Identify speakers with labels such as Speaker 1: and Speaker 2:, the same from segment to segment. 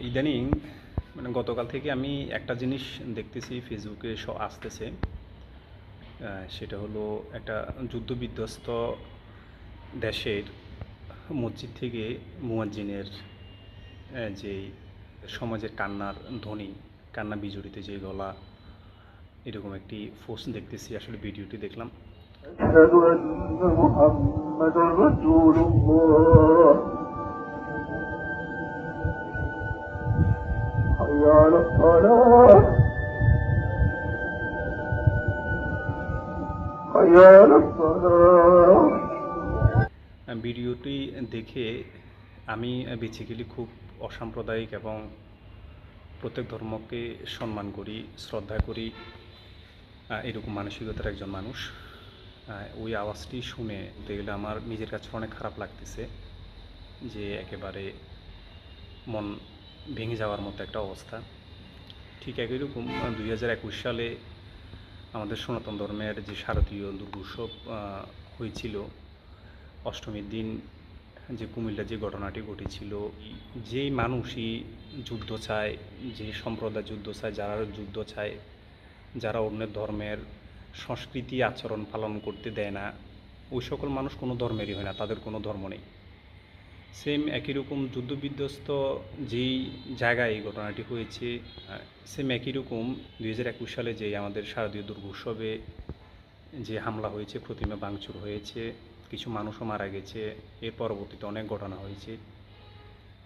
Speaker 1: ইদানিং মানে গতকাল থেকে আমি একটা জিনিস দেখতেছি ফেসবুকে আসতেছে সেটা হলো একটা যুদ্ধবিধ্বস্ত দেশের মসজিদ থেকে মুয়াজ্জিনের যে সমাজের কান্নার ধ্বনি কান্না বিজড়িত যে গলা এরকম একটি পোস্ট দেখতেছি আসলে ভিডিওটি দেখলাম ভিডিওটি দেখে আমি বেসিক্যালি খুব অসাম্প্রদায়িক এবং প্রত্যেক ধর্মকে সম্মান করি, শ্রদ্ধা করি এরকম মানসিকতার একজন মানুষ। ওই আওয়াজটি শুনে দেখলে আমার নিজের কাছে অনেক খারাপ লাগতেছে যে একেবারে মন ভেঙে যাওয়ার মতো একটা অবস্থা। ঠিক একই রকম দুই হাজার একুশ সালে আমাদের সনাতন ধর্মের যে শারদীয় দুর্গোৎসব হয়েছিল। অষ্টমীর দিন যে কুমিল্লা যে ঘটনাটি ঘটেছিল, যেই মানুষই যুদ্ধ চায়, যে সম্প্রদায় যুদ্ধ চায়, যারা যুদ্ধ চায়, যারা অন্যের ধর্মের সংস্কৃতি আচরণ পালন করতে দেয় না, ওই সকল মানুষ কোনো ধর্মেরই হয় না, তাদের কোনো ধর্ম নেই। সেম একই রকম যুদ্ধবিধ্বস্ত যেই জায়গায় এই ঘটনাটি হয়েছে সেম একই রকম দুই হাজার একুশ সালে যে আমাদের শারদীয় দুর্গোৎসবে যে হামলা হয়েছে, প্রতিমা ভাঙচুর হয়েছে, কিছু মানুষও মারা গেছে, এর পরবর্তীতে অনেক ঘটনা হয়েছে।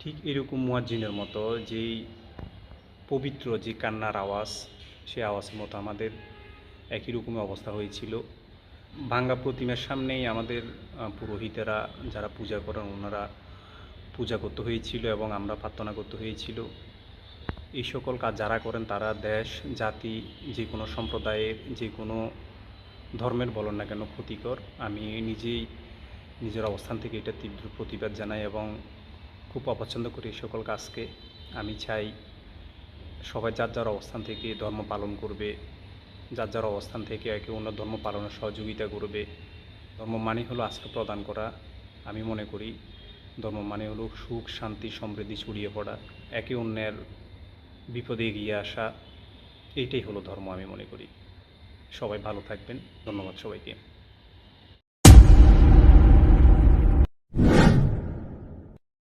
Speaker 1: ঠিক এরকম মুয়াজ্জিনের মতো যেই পবিত্র যে কান্নার আওয়াজ, সে আওয়াজের মতো আমাদের একই রকমের অবস্থা হয়েছিল। ভাঙ্গা প্রতিমার সামনেই আমাদের পুরোহিতেরা যারা পূজা করেন, ওনারা পূজা করতে হয়েছিল এবং আমরা প্রার্থনা করতে হয়েছিল। এই সকল কাজ যারা করেন তারা দেশ, জাতি, যে কোনো সম্প্রদায়ের, যে কোনো ধর্মের বলুন না কেন ক্ষতিকর। আমি নিজেই নিজের অবস্থান থেকে এটা তীব্র প্রতিবাদ জানাই এবং খুব অপছন্দ করি এই সকল কাজকে। আমি চাই সবাই যার যার অবস্থান থেকে ধর্ম পালন করবে, যার যার অবস্থান থেকে একে অন্য ধর্ম পালনের সহযোগিতা করবে। ধর্ম মানে হলো আশ্রয় প্রদান করা। আমি মনে করি ধর্ম মানে হলো সুখ, শান্তি, সমৃদ্ধি ছড়িয়ে পড়া, একে অন্যের বিপদে এগিয়ে আসা, এইটাই হলো ধর্ম আমি মনে করি। সবাই ভালো থাকবেন, ধন্যবাদ সবাইকে।